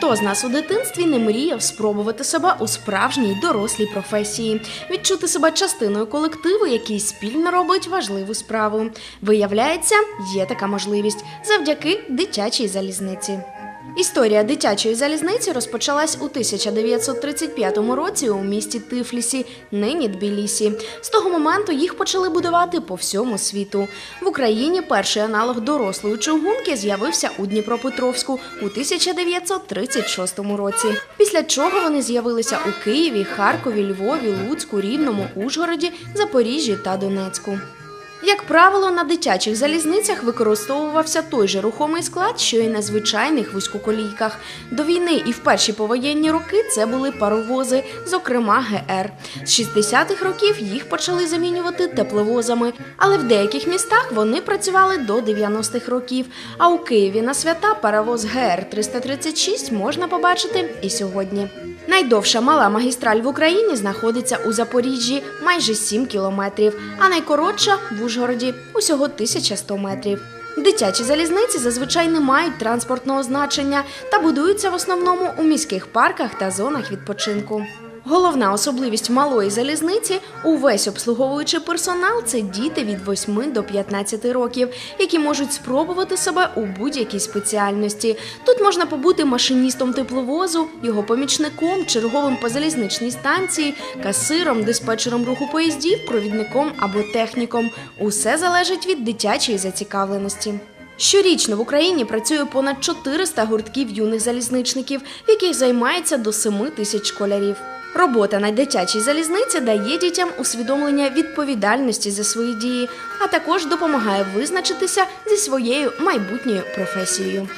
Хто з нас у дитинстві не мріяв спробувати себе у справжній дорослій професії, відчути себе частиною колективу, який спільно робить важливу справу? Виявляється, є така можливість завдяки дитячій залізниці. Історія дитячої залізниці розпочалась у 1935 році у місті Тифлісі, нині Тбілісі. З того моменту їх почали будувати по всьому світу. В Україні перший аналог дорослої чугунки з'явився у Дніпропетровську у 1936 році. Після чого вони з'явилися у Києві, Харкові, Львові, Луцьку, Рівному, Ужгороді, Запоріжжі та Донецьку. Як правило, на дитячих залізницях використовувався той же рухомий склад, що й на звичайних вузькоколійках. До війни і в перші повоєнні роки це були паровози, зокрема ГР. З 60-х років їх почали замінювати тепловозами, але в деяких містах вони працювали до 90-х років. А у Києві на свята паровоз ГР 336 можна побачити і сьогодні. Найдовша мала магістраль в Україні знаходиться у Запоріжжі майже 7 кілометрів, а найкоротша в Ужгороді усього 1100 метрів. Дитячі залізниці зазвичай не мають транспортного значення та будуються в основному у міських парках та зонах відпочинку. Головна особливість малої залізниці увесь обслуговуючий персонал це діти від 8 до 15 років, які можуть спробувати себе у будь-якій спеціальності. Тут можна побути машиністом тепловозу, його помічником, черговим по залізничній станції, касиром, диспетчером руху поїздів, провідником або техніком. Усе залежить від дитячої зацікавленості. Щорічно в Україні працює понад 400 гуртків юних залізничників, в яких займається до 7 тисяч школярів. Робота на дитячій залізниці дає дітям усвідомлення відповідальності за свої дії, а також допомагає визначитися зі своєю майбутньою професією.